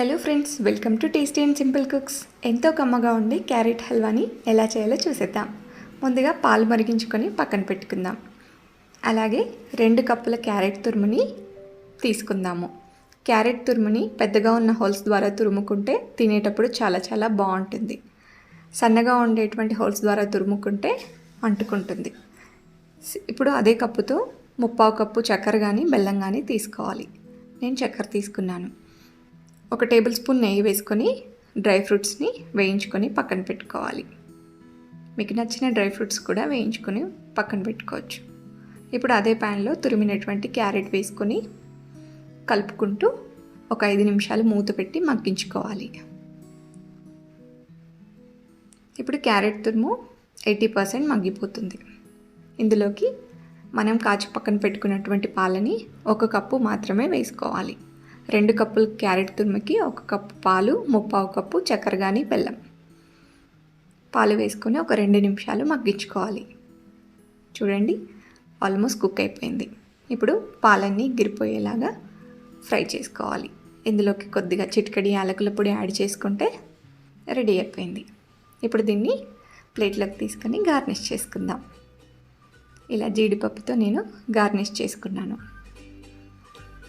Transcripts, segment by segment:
Hello friends welcome to tasty and simple cooks ఎంతో కమ్మగా ఉండే క్యారెట్ హల్వాని ఎలా చేయాలో చూసేద్దాం. ముందుగా పాలు మరిగించుకొని పక్కన పెట్టుకుందాం. అలాగే రెండు కప్పుల క్యారెట్ తురుముని తీసుకుందాము. క్యారెట్ తురుముని పెద్దగా ఉన్న హోల్స్ ద్వారా తురుముకుంటే తినేటప్పుడు చాలా చాలా బాగుంటుంది. సన్నగా ఉండేటువంటి హోల్స్ ద్వారా తురుముకుంటే అంటుకుంటుంది. ఇప్పుడు అదే కప్పుతో ముప్పావు కప్పు చక్కెర కానీ బెల్లం కానీ తీసుకోవాలి. నేను చక్కెర తీసుకున్నాను. ఒక టేబుల్ స్పూన్ నెయ్యి వేసుకొని డ్రై ఫ్రూట్స్ని వేయించుకొని పక్కన పెట్టుకోవాలి. మీకు నచ్చిన డ్రై ఫ్రూట్స్ కూడా వేయించుకొని పక్కన పెట్టుకోవచ్చు. ఇప్పుడు అదే ప్యాన్లో తురిమినటువంటి క్యారెట్ వేసుకొని కలుపుకుంటూ ఒక ఐదు నిమిషాలు మూత పెట్టి మగ్గించుకోవాలి. ఇప్పుడు క్యారెట్ తురుము ఎయిటీ పర్సెంట్ మగ్గిపోతుంది. ఇందులోకి మనం కాచి పక్కన పెట్టుకున్నటువంటి పాలని ఒక కప్పు మాత్రమే వేసుకోవాలి. రెండు కప్పులు క్యారెట్ తురుముకి ఒక కప్పు పాలు ముప్పావు కప్పు చక్కెర కానీ బెల్లం. పాలు వేసుకొని ఒక రెండు నిమిషాలు మగ్గించుకోవాలి. చూడండి ఆల్మోస్ట్ కుక్ అయిపోయింది. ఇప్పుడు పాలన్నీ గిరిపోయేలాగా ఫ్రై చేసుకోవాలి. ఇందులోకి కొద్దిగా చిటికడి యాలకుల పొడి యాడ్ చేసుకుంటే రెడీ అయిపోయింది. ఇప్పుడు దీన్ని ప్లేట్లోకి తీసుకొని గార్నిష్ చేసుకుందాం. ఇలా జీడిపప్పుతో నేను గార్నిష్ చేసుకున్నాను.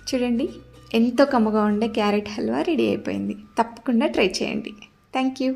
చూడండి ఎంతో కమ్మగా ఉండే క్యారెట్ హల్వా రెడీ అయిపోయింది. తప్పకుండా ట్రై చేయండి. Thank you.